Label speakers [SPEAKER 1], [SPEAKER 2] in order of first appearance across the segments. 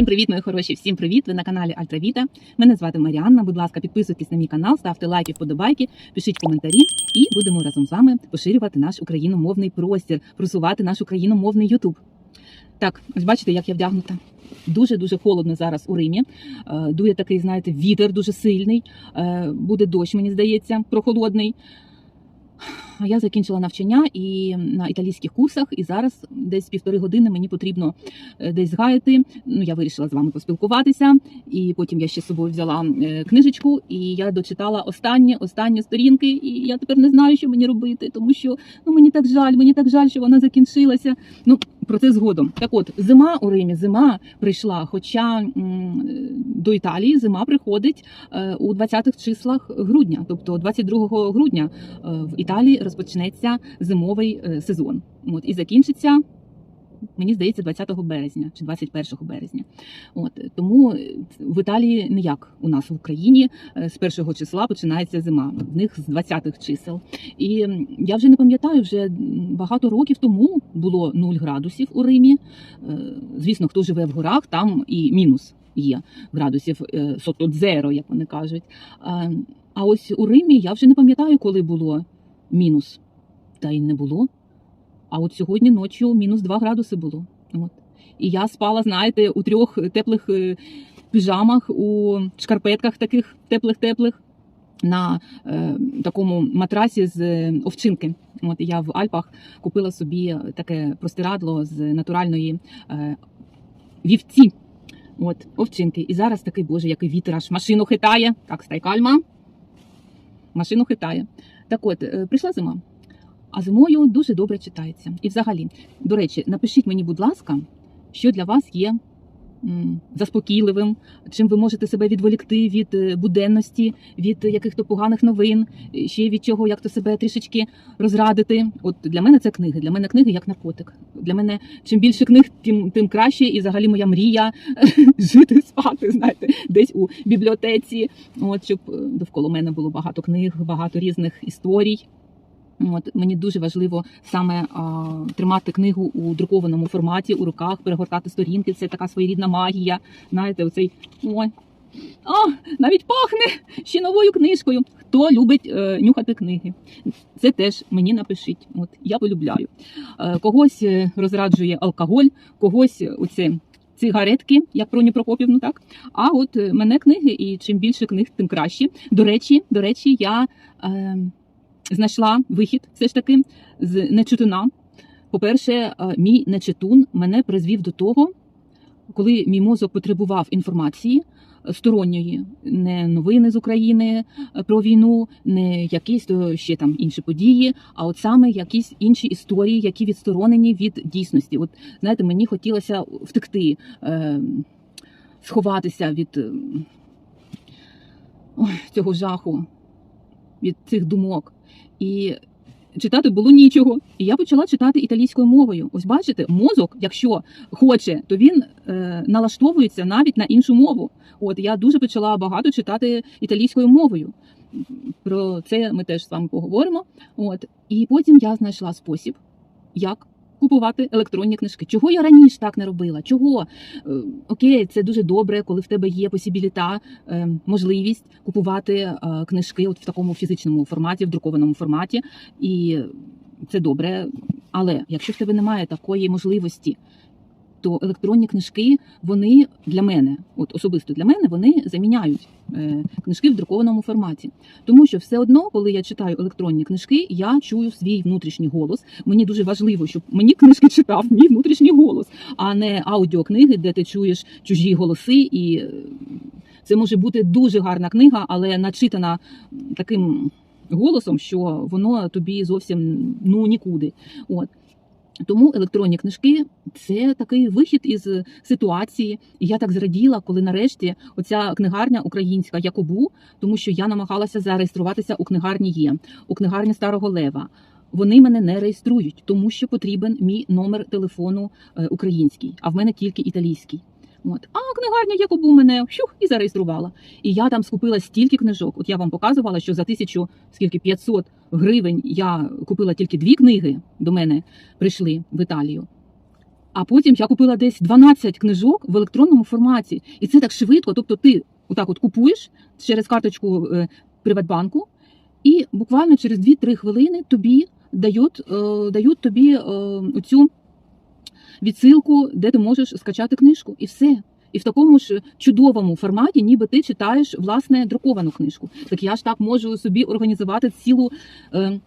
[SPEAKER 1] Всім привіт, мої хороші! Всім привіт! Ви на каналі Альтравіта. Мене звати Маріанна. Будь ласка, підписуйтесь на мій канал, ставте лайки, вподобайки, пишіть коментарі, і будемо разом з вами поширювати наш україномовний простір, просувати наш україномовний Ютуб. Так, ось бачите, як я вдягнута. Дуже дуже холодно зараз у Римі. Е, Дує такий, знаєте, вітер дуже сильний. Е, Буде дощ, мені здається, прохолодний. Я закінчила навчання і на італійських курсах, і зараз десь півтори години мені потрібно е, десь згаяти. Ну я вирішила з вами поспілкуватися, і потім я ще з собою взяла е, книжечку, і я дочитала останні останні сторінки. І я тепер не знаю, що мені робити, тому що ну мені так жаль, мені так жаль, що вона закінчилася. Ну про це згодом. Так, от зима у Римі, зима прийшла. Хоча м, до Італії зима приходить е, у 20-х числах грудня, тобто 22 грудня е, в Італії розпочнеться зимовий е, сезон. От і закінчиться. Мені здається, 20 березня чи 21 березня. От тому е, в Італії не як у нас в Україні е, з першого числа починається зима. В них з 20-х чисел. І я вже не пам'ятаю, вже багато років тому було 0 градусів у Римі. Звісно, хто живе в горах, там і мінус є градусів е, сотодзеро, як вони кажуть. Е, А ось у Римі я вже не пам'ятаю, коли було мінус. Та й не було. А от сьогодні ночі мінус 2 градуси було. От. І я спала, знаєте, у трьох теплих е, піжамах, у шкарпетках таких теплих-теплих, на е, такому матрасі з е, овчинки. От я в Альпах купила собі таке простирадло з натуральної е, вівці. От, овчинки. І зараз такий, боже, який вітер аж машину хитає. Так, стай кальма. Машину хитає. Так от, е, прийшла зима. А зимою дуже добре читається. І взагалі, до речі, напишіть мені, будь ласка, що для вас є заспокійливим, чим ви можете себе відволікти від е, буденності, від яких-то поганих новин, е, ще від чого, як то себе трішечки розрадити. От для мене це книги. Для мене книги як наркотик. Для мене чим більше книг, тим тим краще. І взагалі моя мрія жити, спати, знаєте, десь у бібліотеці. От щоб е, довкола мене було багато книг, багато різних історій. От мені дуже важливо саме а, тримати книгу у друкованому форматі у руках, перегортати сторінки. Це така своєрідна магія. Знаєте, оцей ой. А, навіть пахне ще новою книжкою. Хто любить е, нюхати книги? Це теж мені напишіть. От я полюбляю. Е, когось е, розраджує алкоголь, когось е, оце цигаретки, як Проні Прокопівну, так. А от е, мене книги, і чим більше книг, тим краще. До речі, до речі, я. Е, знайшла вихід все ж таки з нечитуна. По-перше, е, мій нечитун мене призвів до того, коли мій мозок потребував інформації е, сторонньої, не новини з України е, про війну, не якісь ще там інші події, а от саме якісь інші історії, які відсторонені від дійсності. От знаєте, мені хотілося втекти, сховатися від цього жаху, від цих думок. І читати було нічого. І я почала читати італійською мовою. Ось бачите, мозок, якщо хоче, то він е, налаштовується навіть на іншу мову. От я дуже почала багато читати італійською мовою. Про це ми теж з вами поговоримо. От і потім я знайшла спосіб, як. Купувати електронні книжки. Чого я раніше так не робила? Чого? Е, окей, це дуже добре, коли в тебе є посібіліта, е, можливість купувати е, книжки от в такому фізичному форматі, в друкованому форматі, і це добре. Але якщо в тебе немає такої можливості, то електронні книжки вони для мене, от особисто для мене, вони заміняють е, книжки в друкованому форматі. Тому що все одно, коли я читаю електронні книжки, я чую свій внутрішній голос. Мені дуже важливо, щоб мені книжки читав мій внутрішній голос, а не аудіокниги, де ти чуєш чужі голоси і. е, Це може бути дуже гарна книга, але начитана таким голосом, що воно тобі зовсім ну нікуди. От. Тому електронні книжки це такий вихід із ситуації. І я так зраділа, коли нарешті оця книгарня українська Якобу, тому що я намагалася зареєструватися у книгарні є, у книгарні Старого Лева. Вони мене не реєструють, тому що потрібен мій номер телефону е, український, а в мене тільки італійський. От. А книгарня Якобу мене щух, і зареєструвала. І я там скупила стільки книжок. От я вам показувала, що за тисячу скільки 500 гривень я купила тільки дві книги. До мене прийшли в Італію. А потім я купила десь 12 книжок в електронному форматі. І це так швидко. Тобто, ти отак от купуєш через карточку е, Приватбанку, і буквально через 2-3 хвилини тобі дають, е, дають тобі е, оцю відсилку, де ти можеш скачати книжку, і все. І в такому ж чудовому форматі, ніби ти читаєш власне друковану книжку. Так я ж так можу собі організувати цілу е,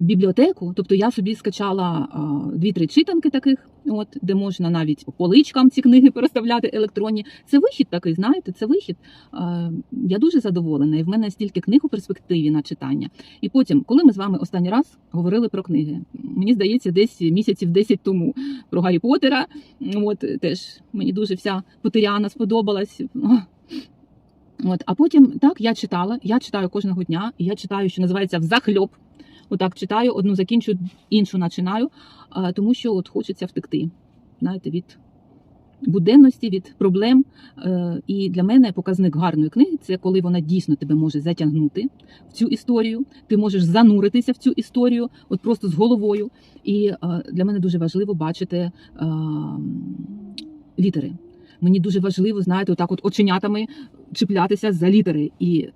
[SPEAKER 1] бібліотеку. Тобто я собі скачала дві-три читанки таких, от де можна навіть по поличкам ці книги переставляти електронні. Це вихід такий, знаєте, це вихід. Я дуже задоволена, і в мене стільки книг у перспективі на читання. І потім, коли ми з вами останній раз говорили про книги, мені здається, десь місяців 10 тому про Гаррі Поттера. От теж мені дуже вся Поттеріана сподобалась. От, а потім так я читала. Я читаю кожного дня, і я читаю, що називається взахльоп. Отак читаю, одну закінчу, іншу починаю, тому що от хочеться втекти. Знаєте, від буденності, від проблем. Е, І для мене показник гарної книги це коли вона дійсно тебе може затягнути в цю історію. Ти можеш зануритися в цю історію, от просто з головою. І е, для мене дуже важливо бачити літери. Мені дуже важливо, знаєте, отак от оченятами чіплятися за літери. І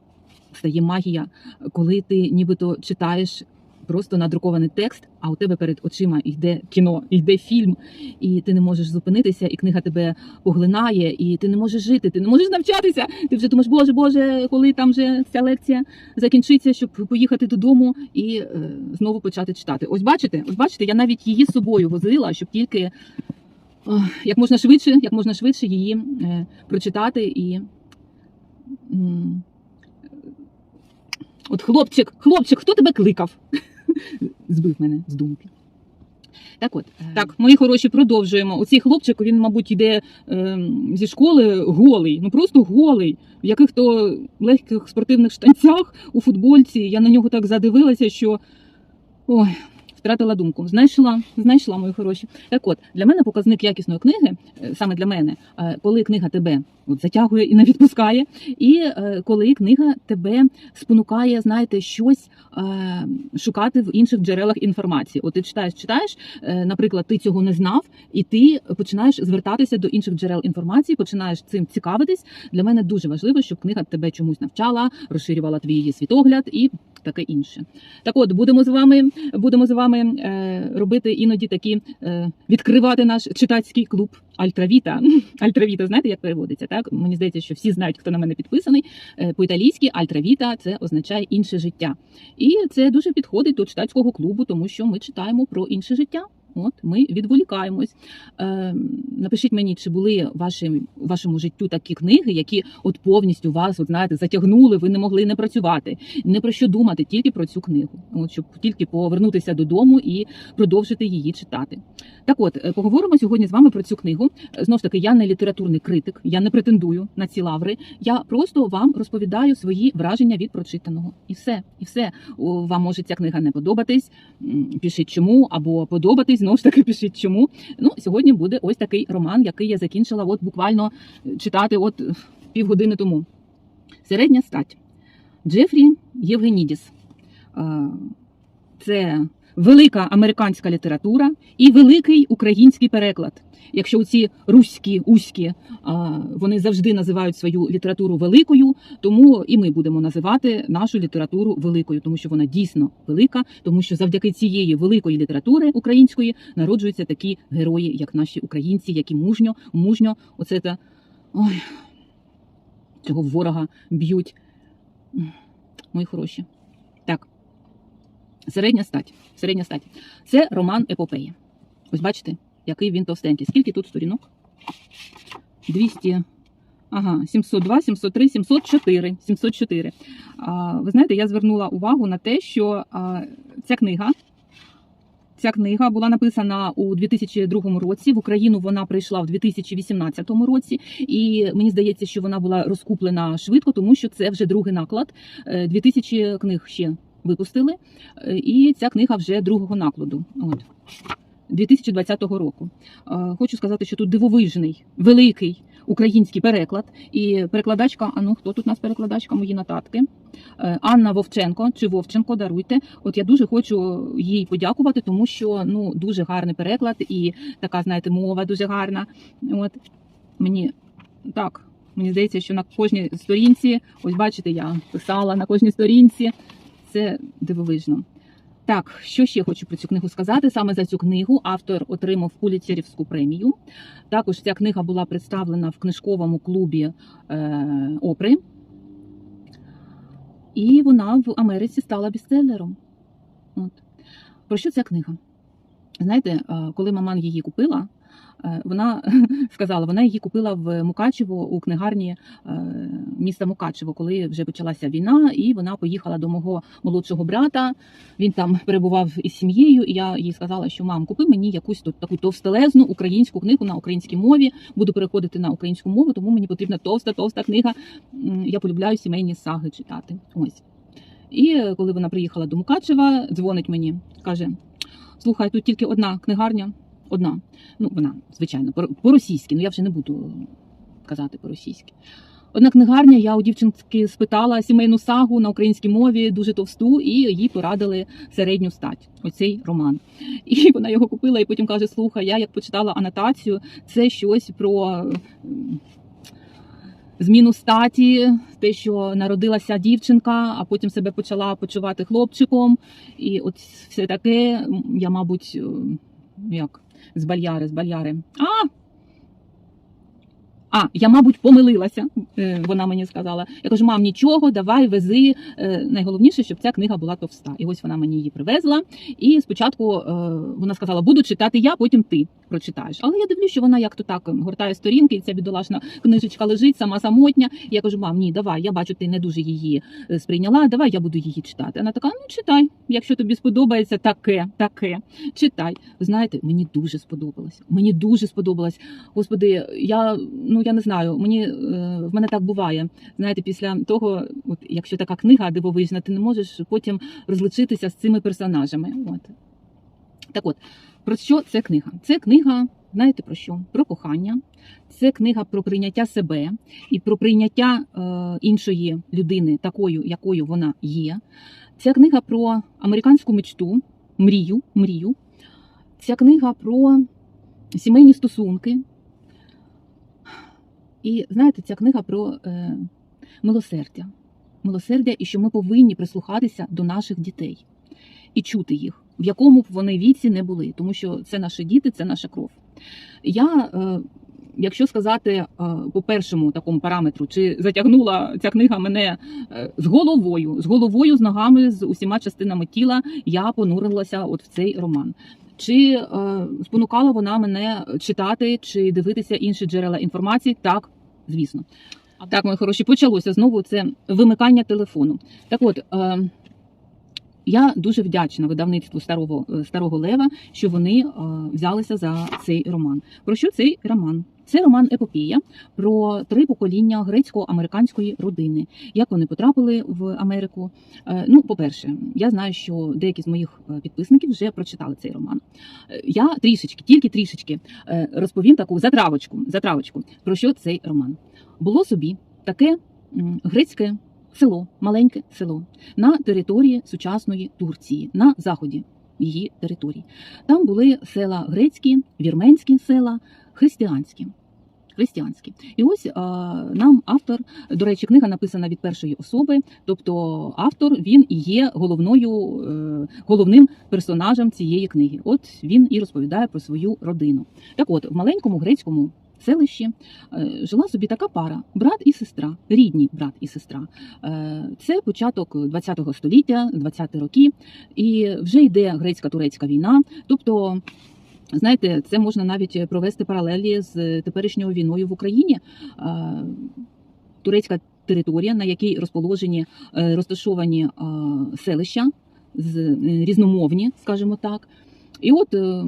[SPEAKER 1] стає магія, коли ти нібито читаєш просто надрукований текст, а у тебе перед очима йде кіно, йде фільм, і ти не можеш зупинитися, і книга тебе поглинає, і ти не можеш жити, ти не можеш навчатися. Ти вже думаєш, боже, боже, коли там вже ця лекція закінчиться, щоб поїхати додому і е, знову почати читати. Ось бачите, ось бачите, я навіть її з собою возила, щоб тільки ох, як можна швидше, як можна швидше її е, прочитати і. От хлопчик, хлопчик, хто тебе кликав? Збив мене з думки. Так от, так, мої хороші, продовжуємо. Оцей хлопчик, він, мабуть, йде е, зі школи голий, ну просто голий, в яких-то легких спортивних штанцях у футбольці. Я на нього так задивилася, що ой, втратила думку. Знайшла, знайшла, мої хороші. Так от, для мене показник якісної книги, е, саме для мене, е, коли книга тебе от, затягує і не відпускає, і е, коли книга тебе спонукає, знаєте, щось шукати в інших джерелах інформації. От ти читаєш, читаєш, наприклад, ти цього не знав, і ти починаєш звертатися до інших джерел інформації, починаєш цим цікавитись. Для мене дуже важливо, щоб книга тебе чомусь навчала, розширювала твій світогляд і таке інше. Так от будемо з вами, будемо з вами е, робити іноді такі е, відкривати наш читацький клуб Альтравіта. Альтравіта, знаєте, як переводиться? Так мені здається, що всі знають, хто на мене підписаний. Е, По-італійськи Альтравіта це означає інше життя. І це дуже підходить до читацького клубу, тому що ми читаємо про інше життя. От ми відволікаємось. Е, напишіть мені, чи були ваші, у вашому життю такі книги, які от повністю вас, от знаєте, затягнули, ви не могли не працювати, не про що думати, тільки про цю книгу. От щоб тільки повернутися додому і продовжити її читати. Так, от е, поговоримо сьогодні з вами про цю книгу. Е, Знову ж таки, я не літературний критик, я не претендую на ці лаври. Я просто вам розповідаю свої враження від прочитаного. І все, і все. Вам може ця книга не подобатись. Пишіть чому, або подобатись. Знову ж таки, пишіть чому. Ну, сьогодні буде ось такий роман, який я закінчила от буквально читати от півгодини тому. Середня стать. Джефрі Євгенідіс. Це велика американська література і великий український переклад. Якщо ці руські, уські, вони завжди називають свою літературу великою, тому і ми будемо називати нашу літературу великою, тому що вона дійсно велика, тому що завдяки цієї великої літератури української народжуються такі герої, як наші українці, які мужньо, мужньо, оце та ой, цього ворога б'ють. Мої хороші. Середня стать. Середня стать. Це роман епопеї. Ось бачите, який він товстенький. Скільки тут сторінок? 200. Ага, 702, 703, 704. 704. А, ви знаєте, я звернула увагу на те, що а, ця книга. Ця книга була написана у 2002 році. В Україну вона прийшла в 2018 році, і мені здається, що вона була розкуплена швидко, тому що це вже другий наклад. Е, 2000 книг ще випустили, е, і ця книга вже другого накладу. От. 2020 року. Е, Хочу сказати, що тут дивовижний, великий, український переклад. І перекладачка, а ну хто тут у нас перекладачка? Мої нотатки. Е, Анна Вовченко чи Вовченко, даруйте. От я дуже хочу їй подякувати, тому що ну дуже гарний переклад і така, знаєте, мова дуже гарна. От мені так. Мені здається, що на кожній сторінці, ось бачите, я писала на кожній сторінці. Це дивовижно. Так, що ще хочу про цю книгу сказати? Саме за цю книгу автор отримав Пуліцерівську премію. Також ця книга була представлена в книжковому клубі е, Опри. І вона в Америці стала бестселером. От. Про що ця книга? Знаєте, е, коли маман її купила, вона сказала, вона її купила в Мукачево у книгарні е, міста Мукачево, коли вже почалася війна, і вона поїхала до мого молодшого брата. Він там перебував із сім'єю, і я їй сказала, що мам, купи мені якусь тут таку товстелезну українську книгу на українській мові. Буду переходити на українську мову, тому мені потрібна товста, товста книга. Я полюбляю сімейні саги читати. Ось. І е, коли вона приїхала до Мукачева, дзвонить мені, каже: слухай, тут тільки одна книгарня, одна. Ну, вона, звичайно, по- по-російськи, ну я вже не буду казати по-російськи. Одна книгарня, я у дівчинки спитала сімейну сагу на українській мові, дуже товсту, і їй порадили середню стать. Оцей роман. І вона його купила, і потім каже: Слухай, я як почитала анотацію, це щось про зміну статі, те, що народилася дівчинка, а потім себе почала почувати хлопчиком. І от все таке, я, мабуть, е, як з бальяри, з бальяри. А! Я, мабуть, помилилася, е, вона мені сказала. Я кажу, мам, нічого, давай, вези. Е, Найголовніше, щоб ця книга була товста. І ось вона мені її привезла. І спочатку е, вона сказала, буду читати я, потім ти прочитаєш. Але я дивлюсь, що вона як то так гортає сторінки, і ця бідолашна книжечка лежить, сама самотня. Я кажу, мам, ні, давай, я бачу, ти не дуже її сприйняла. Давай я буду її читати. Вона така, ну читай, якщо тобі сподобається таке, таке, читай. Ви знаєте, мені дуже сподобалось. Мені дуже сподобалось. Господи, я ну я не знаю. Мені е, в мене так буває. Знаєте, після того, от якщо така книга дивовижна, ти не можеш потім розлучитися з цими персонажами. От так, от про що це книга? Це книга, знаєте про що? Про кохання. Це книга про прийняття себе і про прийняття е, іншої людини, такою, якою вона є. Ця книга про американську мечту, мрію, мрію. Ця книга про сімейні стосунки. І знаєте, ця книга про е, милосердя. Милосердя, і що ми повинні прислухатися до наших дітей і чути їх, в якому б вони віці не були, тому що це наші діти, це наша кров. Я, е, якщо сказати е, по першому такому параметру, чи затягнула ця книга мене е, з головою, з головою, з ногами, з усіма частинами тіла, я понурилася от в цей роман. Чи е, спонукала вона мене читати чи дивитися інші джерела інформації? Так, звісно. Так, мої хороші, почалося знову це вимикання телефону. Так от. Е, я дуже вдячна видавництву старого е, старого лева, що вони е, взялися за цей роман. Про що цей роман? Це роман епопія про три покоління грецько-американської родини. Як вони потрапили в Америку? Е, Ну, по-перше, я знаю, що деякі з моїх е, підписників вже прочитали цей роман. Е, Я трішечки, тільки трішечки розповім таку затравочку, затравочку про що цей роман. Було собі таке грецьке село, маленьке село на території сучасної Турції, на заході її території. Там були села грецькі, вірменські села, християнські. Християнські, і ось а, нам автор, до речі, книга написана від першої особи. Тобто автор він і є головною е, головним персонажем цієї книги. От він і розповідає про свою родину. Так, от в маленькому грецькому селищі е, жила собі така пара: брат і сестра, рідні брат і сестра. Е, Це початок ХХ століття, 20-ті роки, і вже йде грецька-турецька війна. Тобто, знаєте, це можна навіть провести паралелі з теперішньою війною в Україні. Е, Турецька територія, на якій розположені е, розташовані е, селища з е, різномовні, скажімо так. І от е,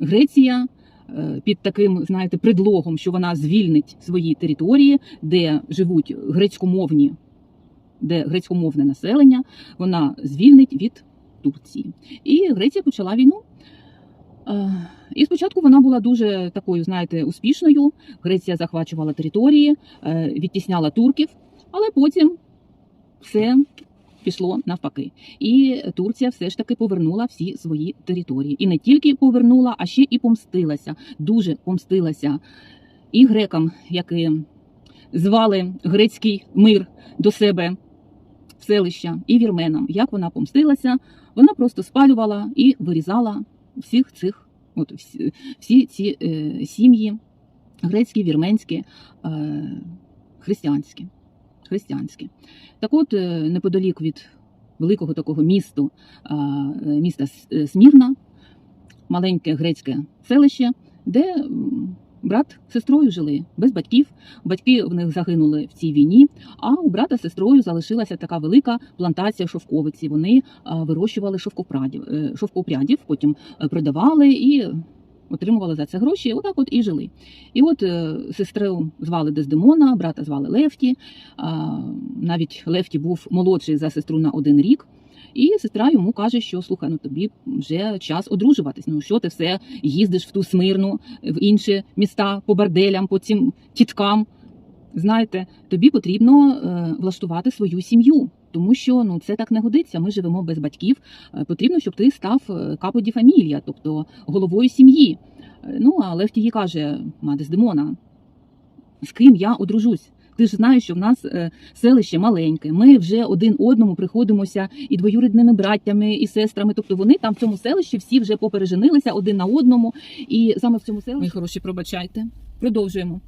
[SPEAKER 1] Греція е, під таким, знаєте, предлогом, що вона звільнить свої території, де живуть грецькомовні, де грецькомовне населення, вона звільнить від Турції. І Греція почала війну. Е, І спочатку вона була дуже такою, знаєте, успішною. Греція захвачувала території, е, відтісняла турків, але потім все пішло навпаки. І Турція все ж таки повернула всі свої території. І не тільки повернула, а ще і помстилася. Дуже помстилася і грекам, які звали грецький мир до себе в селища, і вірменам. Як вона помстилася, вона просто спалювала і вирізала всіх цих, от всі, всі ці е, сім'ї, грецькі, вірменські, е, християнські. християнські. Так от, е, неподалік від великого такого місту, е, міста Смірна, маленьке грецьке селище, де брат з сестрою жили без батьків. Батьки в них загинули в цій війні. А у брата з сестрою залишилася така велика плантація шовковиці. Вони вирощували шовкопрадів, е, шовкопрядів, потім е, продавали і отримували за це гроші. Отак от і жили. І от е, сестру звали Дездемона, брата звали Левті. Навіть Левті був молодший за сестру на один рік. І сестра йому каже, що слухай, ну тобі вже час одружуватись. Ну що ти все їздиш в ту смирну, в інші міста по борделям, по цим тіткам. Знаєте, тобі потрібно е, влаштувати свою сім'ю, тому що ну це так не годиться. Ми живемо без батьків. Е, Потрібно, щоб ти став е, капо ді фамілія, тобто головою сім'ї. Ну а Лев їй каже: Мадес Демона, з ким я одружусь? Ти ж знаєш, що в нас е, селище маленьке. Ми вже один одному приходимося і двоюрідними браттями, і сестрами. Тобто вони там в цьому селищі всі вже попереженилися один на одному. І саме в цьому селищі Мої хороші, пробачайте. Продовжуємо.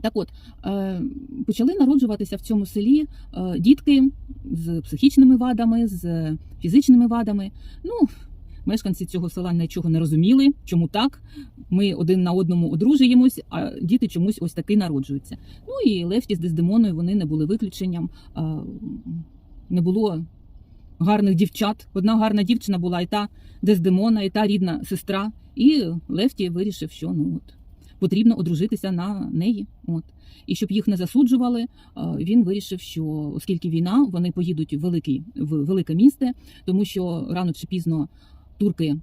[SPEAKER 1] Так от е, почали народжуватися в цьому селі е, дітки з психічними вадами, з фізичними вадами. Ну, мешканці цього села нічого не розуміли, чому так. Ми один на одному одружуємось, а діти чомусь ось таки народжуються. Ну і Лефті з Дездемоною вони не були виключенням. Не було гарних дівчат. Одна гарна дівчина була і та Дездемона, і та рідна сестра. І Лефті вирішив, що ну от потрібно одружитися на неї. От. І щоб їх не засуджували, він вирішив, що оскільки війна, вони поїдуть в великий в велике місто, тому що рано чи пізно турки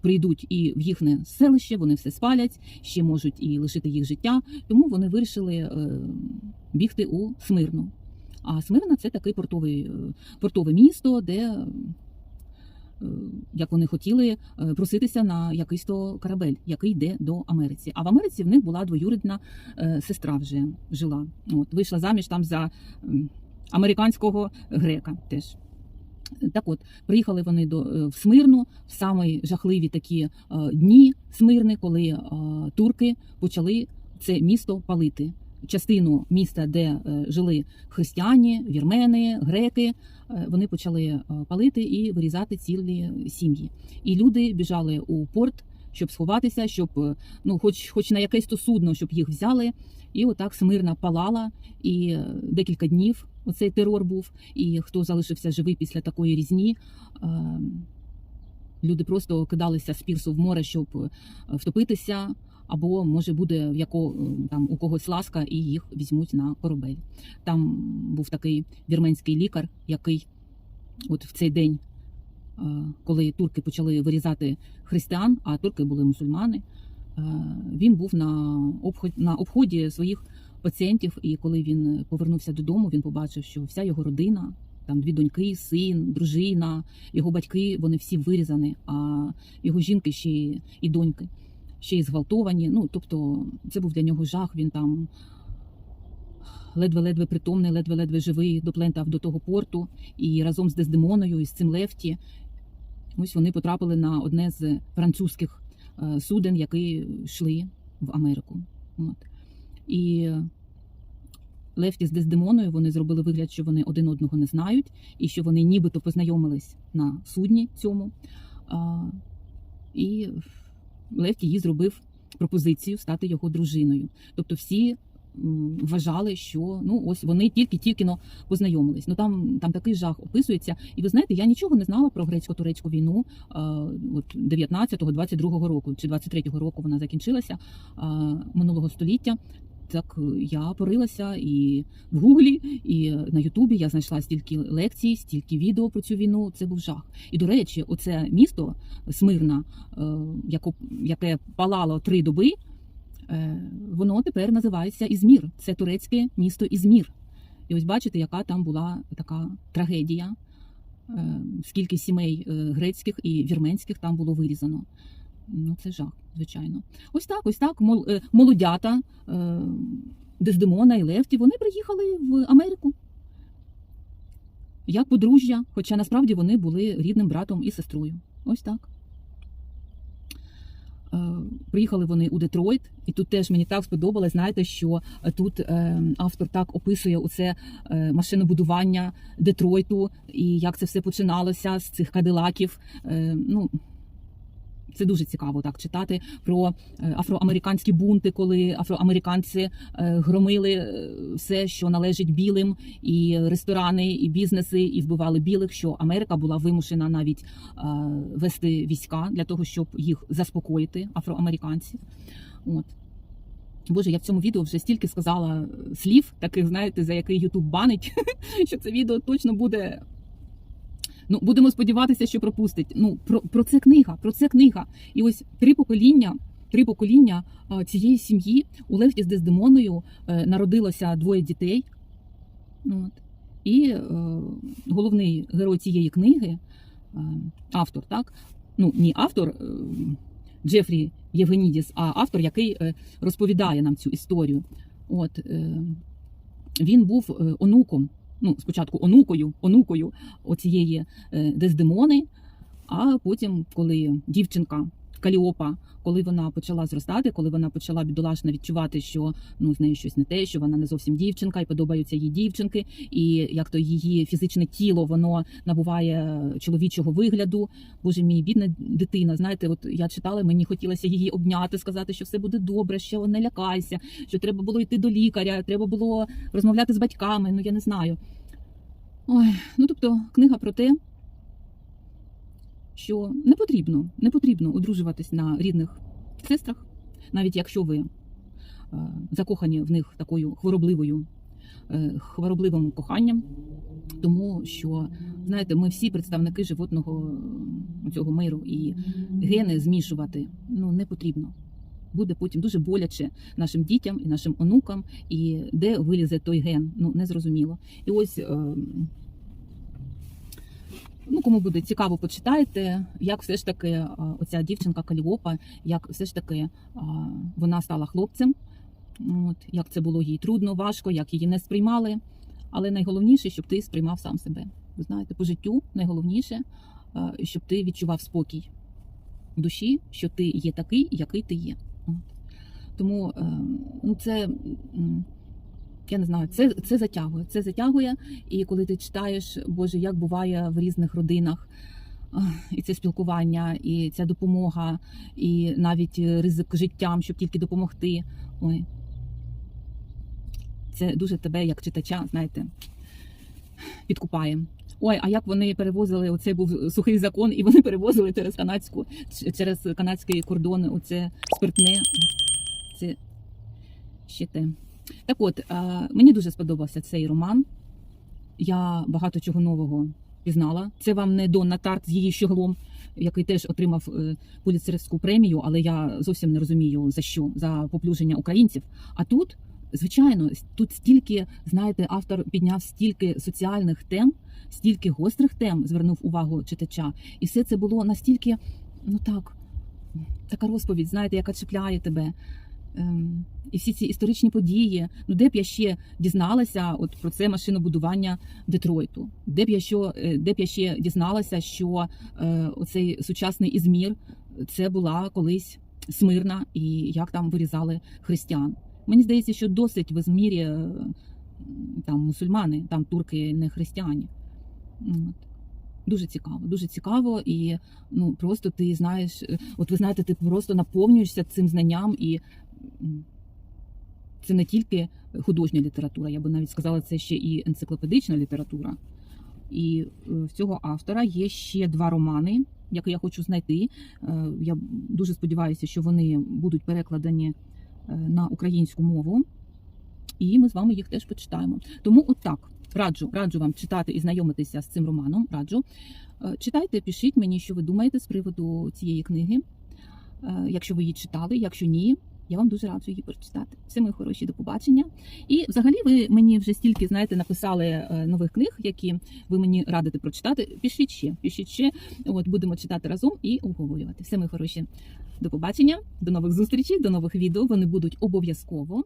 [SPEAKER 1] прийдуть і в їхнє селище, вони все спалять, ще можуть і лишити їх життя. Тому вони вирішили е, бігти у Смирну. А Смирна це такий портовий, е, портове місто, де е, як вони хотіли проситися на якийсь то корабель, який йде до Америці. А в Америці в них була двоюрідна сестра вже жила. От вийшла заміж там за американського грека теж. Так от, приїхали вони до е, в Смирну в самі жахливі такі е, дні Смирни, коли е, турки почали це місто палити. Частину міста, де жили християні, вірмени, греки, вони почали палити і вирізати цілі сім'ї. І люди біжали у порт, щоб сховатися, щоб ну, хоч, хоч на якесь то судно, щоб їх взяли. І отак Смирна палала, і декілька днів оцей терор був. І хто залишився живий після такої різні, е, люди просто кидалися з пірсу в море, щоб е, втопитися. Або може буде в яко там у когось ласка, і їх візьмуть на корабель. Там був такий вірменський лікар, який от в цей день, е, коли турки почали вирізати християн, а турки були мусульмани, е, він був на обході своїх пацієнтів. І коли він повернувся додому, він побачив, що вся його родина. Там дві доньки, син, дружина, його батьки, вони всі вирізані, а його жінки ще і доньки ще й зґвалтовані. Ну, тобто, це був для нього жах. Він там ледве-ледве притомний, ледве-ледве живий, доплентав до того порту. І разом з Дездемоною і з цим Лефті, ось вони потрапили на одне з французьких е, суден, які йшли в Америку. От. І Лефті з Дездемоною вони зробили вигляд, що вони один одного не знають, і що вони нібито познайомились на судні цьому. А, і Лефті їй зробив пропозицію стати його дружиною. Тобто всі вважали, що ну ось вони тільки-тільки познайомились. Ну там, там такий жах описується. І ви знаєте, я нічого не знала про грецько-турецьку війну а, от 19-го, 22-го року чи 23-го року вона закінчилася а, минулого століття. Так е, я порилася і в Гуглі, і на Ютубі я знайшла стільки лекцій, стільки відео про цю війну. Це був жах. І до речі, оце місто Смирна, е, яке палало три доби, е, воно тепер називається Ізмір. Це турецьке місто Ізмір. І ось бачите, яка там була така трагедія. Скільки сімей грецьких і вірменських там було вирізано. Ну, це жах, звичайно. Ось так, ось так. е, Молодята е, Дездемона і Левті, вони приїхали в Америку. Як подружжя, хоча насправді вони були рідним братом і сестрою. Ось так. Е, Приїхали вони у Детройт, і тут теж мені так сподобалось. Знаєте, що тут автор так описує оце машинобудування Детройту і як це все починалося з цих кадилаків. Ну, це дуже цікаво так читати про е, афроамериканські бунти, коли афроамериканці е, громили е, все, що належить білим, і ресторани, і бізнеси, і вбивали білих. Що Америка була вимушена навіть вести війська для того, щоб їх заспокоїти, афроамериканців. От. Боже, я в цьому відео вже стільки сказала слів, таких, знаєте, за який Ютуб банить, що це відео точно буде. Ну, будемо сподіватися, що пропустить. Ну, про, про це книга, про це книга. І ось три покоління, три покоління цієї сім'ї у Левті з Дездемоною е, народилося двоє дітей. От. І е, головний герой цієї книги, е, автор, так? Ну, не автор Джефрі Євгенідіс, а автор, який розповідає нам цю історію. От, він був онуком, ну, спочатку онукою, онукою оцієї е, Дездемони, а потім, коли дівчинка Каліопа, коли вона почала зростати, коли вона почала бідолашно відчувати, що ну з нею щось не те, що вона не зовсім дівчинка, і подобаються їй дівчинки, і як то її фізичне тіло воно набуває чоловічого вигляду. Боже мій, бідна дитина. Знаєте, от я читала, мені хотілося її обняти, сказати, що все буде добре, що не лякайся, що треба було йти до лікаря, треба було розмовляти з батьками. Ну я не знаю. Ой, ну тобто, книга про те, що не потрібно, не потрібно одружуватись на рідних сестрах, навіть якщо ви е, закохані в них такою хворобливою, е, хворобливим коханням, тому що, знаєте, ми всі представники животного е, цього миру, і гени змішувати ну не потрібно. Буде потім дуже боляче нашим дітям і нашим онукам, і де вилізе той ген, ну незрозуміло. І ось. Ну, кому буде цікаво, почитайте, як все ж таки оця дівчинка Каліопа, як все ж таки вона стала хлопцем. От, як це було їй трудно, важко, як її не сприймали. Але найголовніше, щоб ти сприймав сам себе. Ви знаєте, по життю найголовніше, щоб ти відчував спокій в душі, що ти є такий, який ти є. От. Тому е, ну, це. Я не знаю, це, це затягує. Це затягує. І коли ти читаєш, Боже, як буває в різних родинах, і це спілкування, і ця допомога, і навіть ризик життям, щоб тільки допомогти. Ой. Це дуже тебе, як читача, знаєте, підкупає. Ой, а як вони перевозили, оце був сухий закон, і вони перевозили через канадську, через канадський кордон, оце спиртне. Це ще те. Так от, е, мені дуже сподобався цей роман. Я багато чого нового пізнала. Це вам не Донна Тарт з її щоглом, який теж отримав е, Пуліцерівську премію, але я зовсім не розумію за що, за поплюження українців. А тут, звичайно, тут стільки, знаєте, автор підняв стільки соціальних тем, стільки гострих тем звернув увагу читача. І все це було настільки, ну так, така розповідь, знаєте, яка чіпляє тебе. Ем, і всі ці історичні події. Ну де б я ще дізналася от про це машинобудування Детройту? Де б я що, е, де б я ще дізналася, що е, оцей сучасний Ізмір це була колись Смирна, і як там вирізали християн? Мені здається, що досить в Ізмірі е, там мусульмани, там турки не християні. От. Дуже цікаво, дуже цікаво, і ну просто ти знаєш, е, от ви знаєте, ти просто наповнюєшся цим знанням, і це не тільки художня література, я би навіть сказала, це ще і енциклопедична література. І е, в цього автора є ще два романи, які я хочу знайти. Е, Я дуже сподіваюся, що вони будуть перекладені на українську мову. і ми з вами їх теж почитаємо. Тому отак раджу, раджу вам читати і знайомитися з цим романом. Раджу. Е, Читайте, пишіть мені, що ви думаєте з приводу цієї книги. Е, Якщо ви її читали, якщо ні, я вам дуже раджу її прочитати. Все мої хороші, до побачення. І взагалі ви мені вже стільки знаєте написали е, нових книг, які ви мені радите прочитати. Пишіть ще, пишіть ще. От будемо читати разом і обговорювати. Все мої хороші. До побачення, до нових зустрічей, до нових відео. Вони будуть обов'язково.